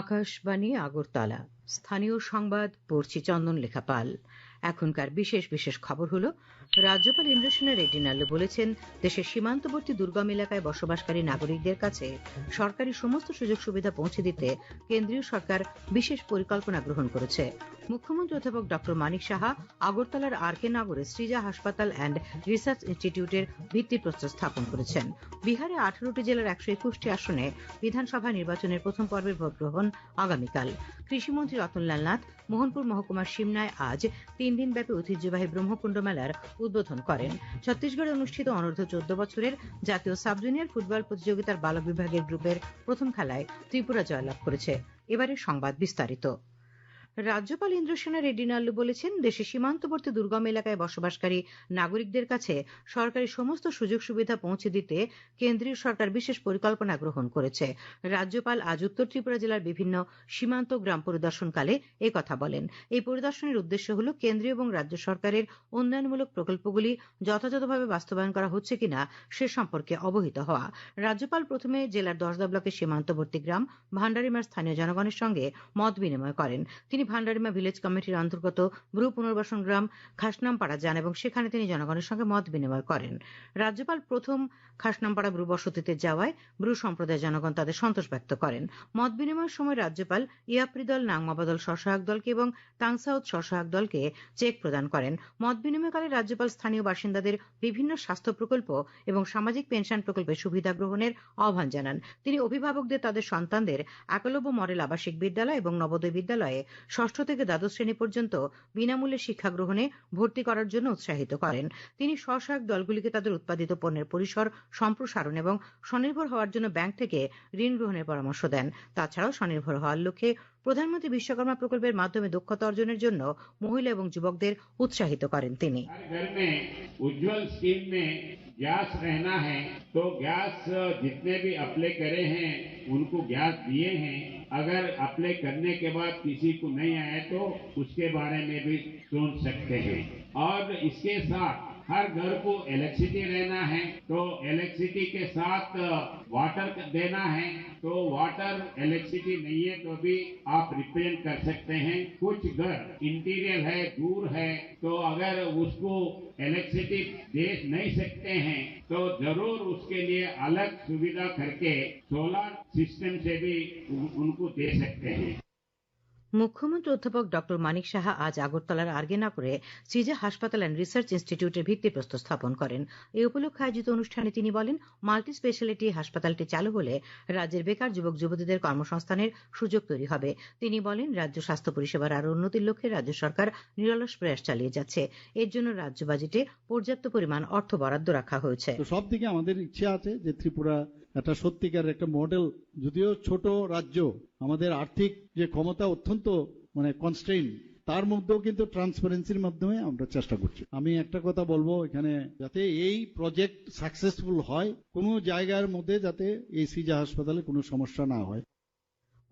আকাশবাণী, আগরতলা। স্থানীয় সংবাদ, পড়ছি চন্দন লেখা পাল। এখনকার বিশেষ বিশেষ খবর হলো, রাজ্যপাল ইন্দ্রসেনা রেড্ডি নাল্লু বলেছেন, দেশের সীমান্তবর্তী দুর্গম এলাকায় বসবাসকারী নাগরিকদের কাছে সরকারি সমস্ত সুযোগ সুবিধা পৌঁছে দিতে কেন্দ্রীয় সরকার বিশেষ পরিকল্পনা গ্রহণ করেছে। মুখ্যমন্ত্রী অধ্যাপক ডক্টর মানিক সাহা, আগরতলার আর কে নগরে সৃজা হাসপাতাল অ্যান্ড রিসার্চ ইনস্টিটিউটের ভিত্তিপ্রস্তর স্থাপন করেছেন। বিহারে আঠারোটি জেলার একশো একুশটি আসনে বিধানসভা নির্বাচনের প্রথম পর্বের ভোট গ্রহণ আগামীকাল। কৃষিমন্ত্রী রতনলাল নাথ, মোহনপুর মহকুমার সিমনায় আজ তিন দিনব্যাপী ঐতিহ্যবাহী ব্রহ্মকুণ্ড মেলার উদ্বোধন করেন। ছত্তিশগড়ে অনুষ্ঠিত অনূর্ধ্ব চোদ্দ বছরের জাতীয় সাব জুনিয়র ফুটবল প্রতিযোগিতার বালক বিভাগের গ্রুপের প্রথম খেলায় ত্রিপুরা জয়লাভ করেছে। এবারে সংবাদ বিস্তারিত। রাজ্যপাল ইন্দ্রসেনা রেড্ডি নাল্লু বলেছেন, দেশের সীমান্তবর্তী দুর্গম এলাকায় বসবাসকারী নাগরিকদের কাছে সরকারি সমস্ত সুযোগ সুবিধা পৌঁছে দিতে কেন্দ্রীয় সরকার বিশেষ পরিকল্পনা গ্রহণ করেছে। রাজ্যপাল আজ উত্তর ত্রিপুরা জেলার বিভিন্ন সীমান্ত গ্রাম পরিদর্শনকালে কথা বলেন। এই পরিদর্শনের উদ্দেশ্য হল কেন্দ্রীয় এবং রাজ্য সরকারের উন্নয়নমূলক প্রকল্পগুলি যথাযথভাবে বাস্তবায়ন করা হচ্ছে কিনা সে সম্পর্কে অবহিত হওয়া। রাজ্যপাল প্রথমে জেলার দশদা ব্লকের সীমান্তবর্তী গ্রাম ভান্ডারিমার স্থানীয় জনগণের সঙ্গে মত বিনিময় করেন। তিনি তিনি ভান্ডারিমা ভিলেজ কমিটির অন্তর্গত ব্রু পুনর্বাসন গ্রাম খাসনামপাড়া যান এবং সেখানে তিনি জনগণের সঙ্গে মত বিনিময় করেন। রাজ্যপাল প্রথম খাসনামপাড়া ব্রু বসতিতে যাওয়ায় ব্রু সম্প্রদায়ের জনগণ তাদের সন্তোষ ব্যক্ত করেন। মত বিনিময়ের সময় রাজ্যপাল ইয়াপ্রি দল নাংমাবা দল স্বসহায়ক দলকে এবং তাংসাউথ স্বসহায়ক দলকে চেক প্রদান করেন। মত বিনিময়কালে রাজ্যপাল স্থানীয় বাসিন্দাদের বিভিন্ন স্বাস্থ্য প্রকল্প এবং সামাজিক পেনশন প্রকল্পের সুবিধা গ্রহণের আহ্বান জানান। তিনি অভিভাবকদের, তাদের সন্তানদের একলব্য মডেল আবাসিক বিদ্যালয় এবং নবোদয় বিদ্যালয়ে ষষ্ঠ থেকে দ্বাদশ শ্রেণি পর্যন্ত বিনামূল্যে শিক্ষা গ্রহণে ভর্তি করার জন্য উৎসাহিত করেন। তিনি স্বসহায়ক দলগুলিকে তাদের উৎপাদিত পণ্যের পরিসর, সম্প্রসারণ এবং স্বনির্ভর হওয়ার জন্য ব্যাংক থেকে ঋণ গ্রহণের পরামর্শ দেন। তাছাড়াও স্বনির্ভর হওয়ার লক্ষ্যে প্রধানমন্ত্রী বিশ্বকর্মা প্রকল্পের মাধ্যমে দক্ষতা অর্জনের জন্য মহিলা এবং যুবকদের উৎসাহিত করেন তিনি। गैस रहना है तो गैस जितने भी अप्लाई करे हैं, उनको गैस दिए हैं। अगर अप्लाई करने के बाद किसी को नहीं आया तो उसके बारे में भी सोच सकते हैं। और इसके साथ हर घर को इलेक्ट्रिसिटी रहना है तो इलेक्ट्रिसिटी के साथ वाटर देना है तो वाटर इलेक्ट्रिसिटी नहीं है तो भी आप रिप्रेजेंट कर सकते हैं। कुछ घर इंटीरियर है, दूर है तो अगर उसको इलेक्ट्रिसिटी दे नहीं सकते हैं तो ज़रूर उसके लिए अलग सुविधा करके सोलर सिस्टम से भी उनको दे सकते हैं। মুখ্যমন্ত্রী অধ্যাপক ডক্টর মানিক সাহা আজ আগরতলার আর্গেনাপুরে সৃজা হাসপাতাল অ্যান্ড রিসার্চ ইনস্টিটিউটের ভিত্তিপ্রস্তর স্থাপন করেন। এই উপলক্ষে আয়োজিত অনুষ্ঠানে তিনি বলেন মাল্টি স্পেশালিটি হাসপাতালটি চালু হলে রাজ্যের বেকার যুবক যুবতীদের কর্মসংস্থানের সুযোগ তৈরি হবে। তিনি বলেন, রাজ্য স্বাস্থ্য পরিষেবার আরও উন্নতির লক্ষ্যে রাজ্য সরকার নিরলস প্রয়াস চালিয়ে যাচ্ছে। এর জন্য রাজ্য বাজেটে পর্যাপ্ত পরিমাণ অর্থ বরাদ্দ রাখা হয়েছে। সব দিকে আমাদের ইচ্ছে আছে যে ত্রিপুরা একটা সত্যিকার একটা মডেল যদিও ছোট রাজ্য, আমাদের আর্থিক যে ক্ষমতা অত্যন্ত মানে কনস্ট্রেইন তার মধ্যেও কিন্তু ট্রান্সপারেন্সির মাধ্যমে আমরা চেষ্টা করছি। আমি একটা কথা বলব এখানে, যাতে এই প্রজেক্ট সাকসেসফুল হয়, কোনো জায়গার মধ্যে যাতে এই সিজা হাসপাতালে কোনো সমস্যা না হয়।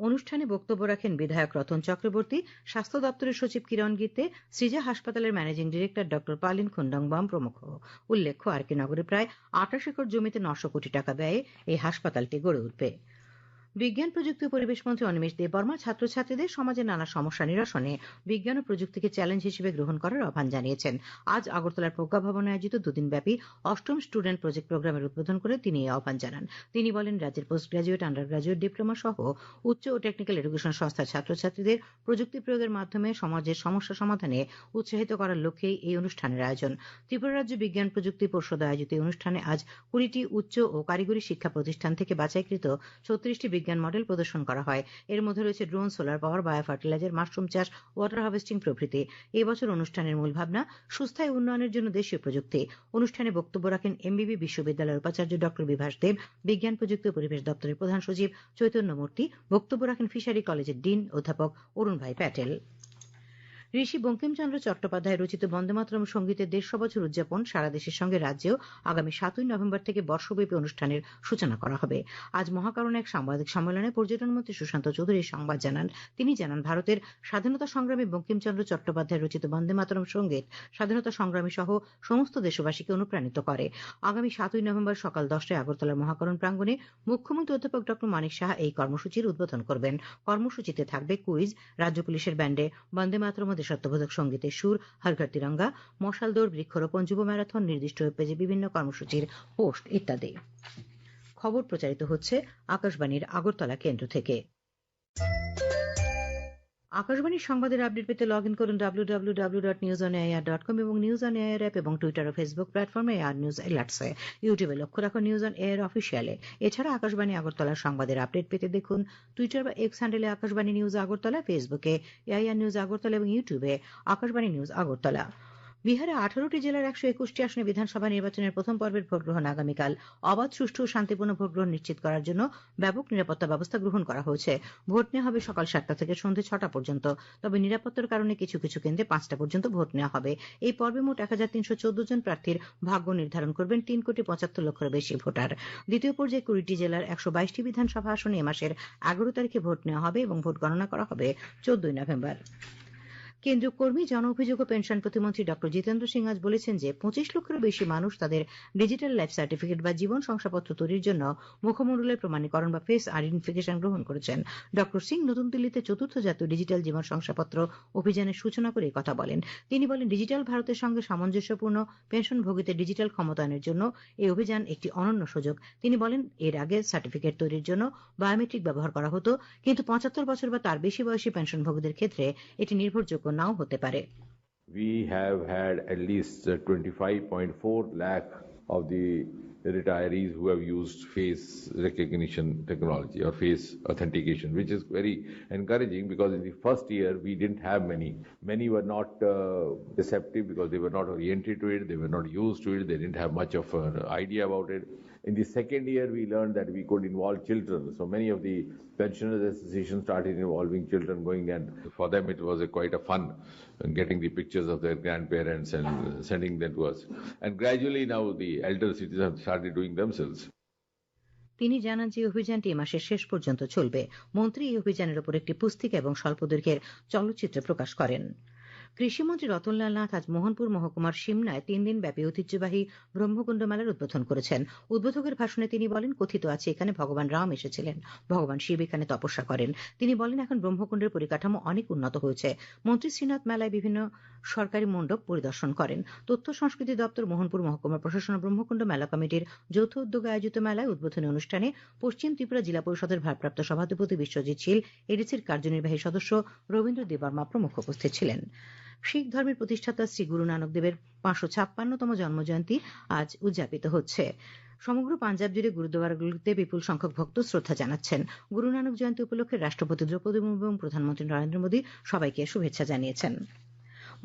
অনুষ্ঠানে বক্তব্য রাখেন বিধায়ক রতন চক্রবর্তী, স্বাস্থ্য দপ্তরের সচিব কিরণ গীতে সৃজা হাসপাতালের managing director doctor Palin Khundongbam প্রমুখ। উল্লেখ্য আর কে নগরে প্রায় আঠাশ একর জমিতে নশো কোটি টাকা ব্যয়ে এই হাসপাতালটি গড়ে উঠবে। বিজ্ঞান, প্রযুক্তি ও পরিবেশ মন্ত্রী অনিমেষ দেববর্মা ছাত্রছাত্রীদের সমাজের নানা সমস্যা নিরসনে বিজ্ঞান ও প্রযুক্তিকে চ্যালেঞ্জ হিসেবে গ্রহণ করার আহ্বান জানিয়েছেন। আজ আগরতলার প্রজ্ঞা ভবনে আয়োজিত দুদিনব্যাপী অষ্টম স্টুডেন্ট প্রজেক্ট প্রোগ্রামের উদ্বোধন করে তিনি এই আহ্বান জানান। তিনি বলেন, রাজ্যের post graduate under graduate diploma সহ উচ্চ ও টেকনিক্যাল এডুকেশন সংস্থার ছাত্রছাত্রীদের প্রযুক্তি প্রয়োগের মাধ্যমে সমাজের সমস্যা সমাধানে উৎসাহিত করার লক্ষ্যেই এই অনুষ্ঠানের আয়োজন। ত্রিপুরা রাজ্য বিজ্ঞান প্রযুক্তি পর্ষদ আয়োজিত অনুষ্ঠানে আজ কুড়িটি উচ্চ ও কারিগরি শিক্ষা প্রতিষ্ঠান থেকে বাছাইকৃত ছত্রিশটি বিজ্ঞান মডেল প্রদর্শন করা হয়। এর মধ্যে রয়েছে drone, solar power bio fertiliser mushroom চাষ, ওয়াটার হার্ভেস্টিং প্রভৃতি। এবছর অনুষ্ঠানের মূল ভাবনা, সুস্থায়ী উন্নয়নের জন্য দেশীয় প্রযুক্তি। অনুষ্ঠানে বক্তব্য রাখেন এমবিবি বিশ্ববিদ্যালয়ের উপাচার্য ডক্টর বিভাস দেব, বিজ্ঞান, প্রযুক্তি ও পরিবেশ দপ্তরের প্রধান সচিব চৈতন্য মূর্তি, বক্তব্য রাখেন ফিশারি কলেজের ডিন অধ্যাপক অরুণ ভাই প্যাটেল। ঋষি বঙ্কিমচন্দ্র চট্টোপাধ্যায় রচিত বন্দেমাতরম সঙ্গীতের দেড়শো বছর উদযাপন সারা দেশের সঙ্গে রাজ্যেও আগামী সাতই নভেম্বর থেকে বর্ষব্যাপী অনুষ্ঠানের সূচনা করা হবে। আজ মহাকারণে এক সাংবাদিক সম্মেলনে পর্যটন মন্ত্রী সুশান্ত চৌধুরী সংবাদ জানান। তিনি জানান, ভারতের স্বাধীনতা সংগ্রামী বঙ্কিমচন্দ্র চট্টোপাধ্যায় রচিত বন্দেমাতরম সংগীত স্বাধীনতা সংগ্রামী সহ সমস্ত দেশবাসীকে অনুপ্রাণিত করে। আগামী সাতই নভেম্বর সকাল দশটায় আগরতলার মহাকরণ প্রাঙ্গণে মুখ্যমন্ত্রী অধ্যাপক ডক্টর মানিক সাহা এই কর্মসূচির উদ্বোধন করবেন। কর্মসূচিতে থাকবে কুইজ, রাজ্য পুলিশের ব্যান্ডে বন্দে মাতরম দেশাত্মবোধক সঙ্গীতের সুর হরঘর তিরঙ্গা মশাল দৌড় বৃক্ষরোপণ, যুব ম্যারাথন, নির্দিষ্ট পেজে বিভিন্ন কর্মসূচির পোস্ট ইত্যাদি। খবর প্রচারিত হচ্ছে আকাশবাণীর আগরতলা কেন্দ্র থেকে। আকাশবাণীর সংবাদের আপডেট পেতে লগ ইন করুন কম এবং নিউজ অন এআইআর অ্যাপ এবং টুইটার ও ফেসবুক প্ল্যাটফর্মে এআর নিউজ অ্যালার্টসে ইউটিউবে লক্ষ্য রাখুন নিউজ অন এআইআর অফিসিয়ালে এছাড়া আকাশবাণী আগরতলা সংবাদের আপডেট পেতে দেখুন টুইটার বা এক্স হ্যান্ডেলে আকাশবাণী নিউজ আগরতলা ফেসবুকে এআইআর নিউজ আগরতলা এবং ইউটিউবে আকাশবাণী নিউজ আগরতলা। বিহারে আঠারোটি জেলার একশো একুশটি আসনে বিধানসভা নির্বাচনের প্রথম পর্বের ভোট গ্রহণ আগামীকাল। অবাধ, সুষ্ঠু ও শান্তিপূর্ণ ভোট গ্রহণ নিশ্চিত করার জন্য ব্যাপক নিরাপত্তা ব্যবস্থা গ্রহণ করা হয়েছে। ভোট নেওয়া হবে সকাল সাতটা থেকে সন্ধ্যে ছটা পর্যন্ত। তবে নিরাপত্তার কারণে কিছু কিছু কেন্দ্রে পাঁচটা পর্যন্ত ভোট নেওয়া হবে। এই পর্বে মোট এক হাজার তিনশো চোদ্দ জন প্রার্থীর ভাগ্য নির্ধারণ করবেন তিন কোটি পঁচাত্তর লক্ষের বেশি ভোটার। দ্বিতীয় পর্যায়ে কুড়িটি জেলার একশো বাইশটি বিধানসভা আসনে এ মাসের এগারো তারিখে ভোট নেওয়া হবে এবং ভোট গণনা করা হবে চোদ্দই নভেম্বর। কেন্দ্রীয় কর্মী জন অভিযোগ ও পেনশন প্রতিমন্ত্রী ডক্টর জিতেন্দ্র সিং আজ বলেছেন যে পঁচিশ লক্ষেরও বেশি মানুষ তাদের ডিজিটাল লাইফ সার্টিফিকেট বা জীবন শংসাপত্র তৈরির জন্য মুখমণ্ডলের প্রমাণীকরণ বা ফেস আইডেন্টিফিকেশন গ্রহণ করেছেন। ডক্টর সিং নতুন দিল্লিতে চতুর্থ জাতীয় ডিজিটাল জীবন শংসাপত্র অভিযানের সূচনা করে কথা বলেন। তিনি বলেন, ডিজিটাল ভারতের সঙ্গে সামঞ্জস্যপূর্ণ পেনশনভোগীদের ডিজিটাল ক্ষমতায়নের জন্য এই অভিযান একটি অনন্য সুযোগ। তিনি বলেন, এর আগে সার্টিফিকেট তৈরির জন্য বায়োমেট্রিক ব্যবহার করা হতো, কিন্তু পঁচাত্তর বছর বা তার বেশি বয়সী পেনশনভোগীদের ক্ষেত্রে এটি নির্ভরযোগ্য নাও হতে পারে We have had at least uh, 25.4 lakh of the retirees who have used face recognition technology or face authentication, which is very encouraging because in the first year we didn't have many. Many were not uh, deceptive because they were not oriented to it, they were not used to it, they didn't have much of an idea about it. In the second year, we learned that we could involve children. So many of the pensioners associations started involving children, going and for them it was a quite a fun getting the pictures of their grandparents and sending them to us. And gradually now the elder citizens have started doing themselves. তিনি জানান যে অভিযানটি মাসের শেষ পর্যন্ত চলবে মন্ত্রী এই অভিযানের উপর একটি পুস্তিকা এবং স্বল্পদৈর্ঘ্যের চলচ্চিত্র প্রকাশ করেন কৃষিমন্ত্রী রতনলাল নাথ আজ মোহনপুর মহকুমার সিমনায় তিন দিন ব্যাপী ঐতিহ্যবাহী ব্রহ্মকুণ্ড মেলার উদ্বোধন করেছেন। উদ্বোধকের ভাষণে তিনি বলেন, কথিত আছে, এখানে ভগবান রাম এসেছিলেন। ভগবান শিব এখানে তপস্যা করেন। তিনি বলেন, এখন ব্রহ্মকুণ্ডের পরিকাঠামো অনেক উন্নত হয়েছে। মন্ত্রী শ্রীনাথ মেলায় বিভিন্ন সরকারি মণ্ডপ পরিদর্শন করেন। তথ্য সংস্কৃতি দপ্তর মোহনপুর মহকুমা প্রশাসন ব্রহ্মকুণ্ড মেলা কমিটির যৌথ উদ্যোগে আয়োজিত মেলায় উদ্বোধনী অনুষ্ঠানে পশ্চিম ত্রিপুরা জেলা পরিষদের ভারপ্রাপ্ত সভাধিপতি বিশ্বজিৎ শীল, এডিসির কার্যনির্বাহী সদস্য রবীন্দ্র দেববর্মা প্রমুখ উপস্থিত ছিলেন। শিখ ধর্মের প্রতিষ্ঠাতা শ্রী গুরু নানক দেবের পাঁচশো ছাপ্পান্নতম জন্মজয়ন্তী আজ উদযাপিত হচ্ছে। সমগ্র পাঞ্জাব জুড়ে গুরুদ্বারগুলিতে বিপুল সংখ্যক ভক্ত শ্রদ্ধা জানাচ্ছেন। গুরু নানক জয়ন্তী উপলক্ষে রাষ্ট্রপতি দ্রৌপদী মুর্মু এবং প্রধানমন্ত্রী নরেন্দ্র মোদী সবাইকে শুভেচ্ছা জানিয়েছেন।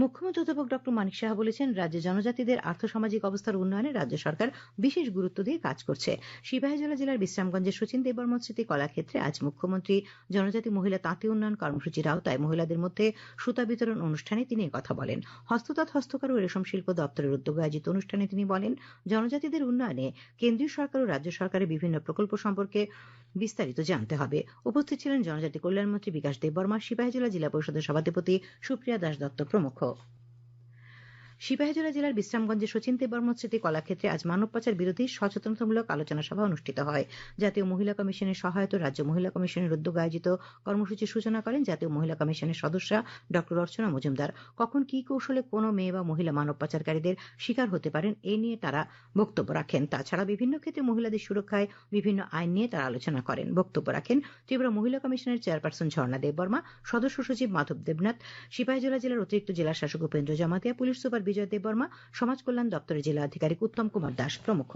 মুখ্যমন্ত্রী অধ্যাপক ডক্টর মানিক সাহা বলেছেন, রাজ্যে জনজাতিদের আর্থসামাজিক অবস্থার উন্নয়নে রাজ্য সরকার বিশেষ গুরুত্ব দিয়ে কাজ করছে। সিপাহীজলা জেলার বিশ্রামগঞ্জের সচিন দেববর্মন স্মৃতি কলাক্ষেত্রে আজ মুখ্যমন্ত্রী জনজাতি মহিলা তাঁতি উন্নয়ন কর্মসূচির আওতায় মহিলাদের মধ্যে সুতা বিতরণ অনুষ্ঠানে তিনি কথা বলেন। হস্ততাঁত হস্তকার ও রেশম শিল্প দপ্তরের উদ্যোগে আয়োজিত অনুষ্ঠানে তিনি বলেন, জনজাতিদের উন্নয়নে কেন্দ্রীয় সরকার ও রাজ্য সরকারের বিভিন্ন প্রকল্প সম্পর্কে বিস্তারিত জানতে হবে। উপস্থিত ছিলেন জনজাতি কল্যাণমন্ত্রী বিকাশ দেববর্মা, সিপাহীজলা জেলা পরিষদের সভাধিপতি সুপ্রিয়া দাস দত্ত প্রমুখ। difficult সিপাহীজলা জেলার বিশ্রামগঞ্জে সচিন দেববর্মন স্মৃতি কলাক্ষেত্রে আজ মানব পাচার বিরোধী সচেতনতামূলক আলোচনা সভা অনুষ্ঠিত হয়। জাতীয় মহিলা কমিশনের সহায়তা রাজ্য মহিলা কমিশনের উদ্যোগে আয়োজিত কর্মসূচির সূচনা করেন জাতীয় মহিলা কমিশনের সদস্যা ডক্টর অর্চনা মজুমদার। কখন কি কৌশলে কোনো মেয়ে বা মহিলা মানব পাচারকারীদের শিকার হতে পারেন, এ নিয়ে তারা বক্তব্য রাখেন। তাছাড়া বিভিন্ন ক্ষেত্রে মহিলাদের সুরক্ষায় বিভিন্ন আইন নিয়ে তারা আলোচনা করেন। বক্তব্য রাখেন ত্রিপুরা মহিলা কমিশনের চেয়ারপারসন ঝর্ণা দেববর্মা, সদস্য সচিব মাধব দেবনাথ, সিপাহীজলা জেলার অতিরিক্ত জেলা শাসক উপেন্দ্র জমাতিয়া, পুলিশ সুপার বিজয় দেববর্মা সমাজ কল্যাণ দপ্তরের জেলা আধিকারিক উত্তম কুমার দাস প্রমুখ।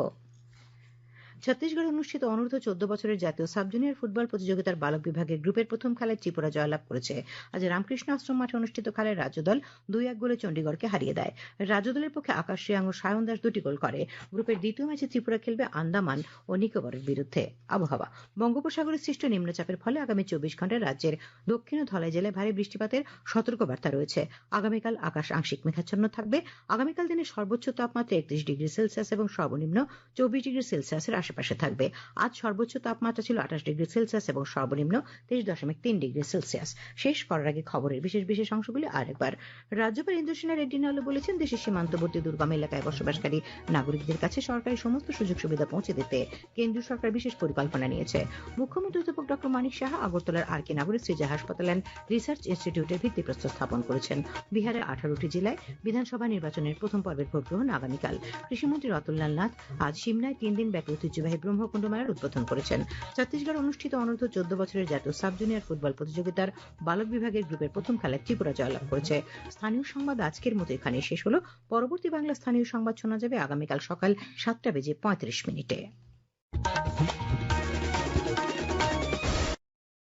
ছত্তিশগড়ে অনুষ্ঠিত অনূর্ধ্ব চোদ্দ বছরের জাতীয় সাব জুনিয়র ফুটবল প্রতিযোগিতার বালক বিভাগের গ্রুপের প্রথম খেলায় ত্রিপুরা জয়লাভ করেছে। আজ রামকৃষ্ণ আশ্রম মাঠে অনুষ্ঠিত খেলায় রাজ্যদল দুই এক গোলে চণ্ডীগড়কে হারিয়ে দেয়। রাজ্যদলের পক্ষে আকাশ রিয়াং ও সায়ন দাস দুটি গোল করে। গ্রুপের দ্বিতীয় ম্যাচে ত্রিপুরা খেলবে আন্দামান ও নিকোবরের বিরুদ্ধে। আবহাওয়া। বঙ্গোপসাগরে সৃষ্ট নিম্নচাপের ফলে আগামী চব্বিশ ঘন্টায় রাজ্যের দক্ষিণ ও ধলাই জেলায় ভারী বৃষ্টিপাতের সতর্কবার্তা রয়েছে। আগামীকাল আকাশ আংশিক মেঘাচ্ছন্ন থাকবে। আগামীকাল দিনে সর্বোচ্চ তাপমাত্রা একত্রিশ ডিগ্রি সেলসিয়াস এবং সর্বনিম্ন চব্বিশ ডিগ্রি সেলসিয়াসের আশেপাশে থাকবে। আজ সর্বোচ্চ তাপমাত্রা ছিল আঠাশ ডিগ্রি সেলসিয়াস এবং সর্বনিম্ন তেইশ দশমিক তিন ডিগ্রি সেলসিয়াস। শেষ করার আগে খবরের বিশেষ বিশেষ অংশগুলি আরেকবার। রাজ্যপাল ইন্দ্রসেনা রেড্ডি নালু বলেছেন, দেশের সীমান্তবর্তী দুর্গম এলাকায় বসবাসকারী নাগরিকদের কাছে সরকারি সমস্ত সুযোগ সুবিধা পৌঁছে দিতে কেন্দ্রীয় সরকার বিশেষ পরিকল্পনা নিয়েছে। মুখ্যমন্ত্রী অধ্যাপক ডক্টর মানিক সাহা আগরতলার আর কে নাগরিক সৃজা হাসপাতাল অ্যান্ড রিসার্চ ইনস্টিটিউটের ভিত্তিপ্রস্তর স্থাপন করেছেন। বিহারের আঠারোটি জেলায় বিধানসভা নির্বাচনের প্রথম পর্বের ভোট গ্রহণ আগামীকাল। কৃষিমন্ত্রী রতনলাল নাথ আজ সিমনায় তিন দিন ব্যাপী ঐতিহ্যবাহী ব্রহ্মকুণ্ড মেলার উদ্বোধন করেছেন। ছত্তিশগড় অনুষ্ঠিত অনূর্ধ্ব চোদ্দ বছরের জাতীয় সাব জুনিয়র ফুটবল প্রতিযোগিতার বালক বিভাগের গ্রুপের প্রথম খেলায় ত্রিপুরা জয়লাভ করেছে। স্থানীয় সংবাদ আজকের মতো এখানে শেষ হলো। পরবর্তী বাংলা স্থানীয় সংবাদ শোনা যাবে আগামীকাল সকাল সাতটা বেজে পঁয়ত্রিশ মিনিটে।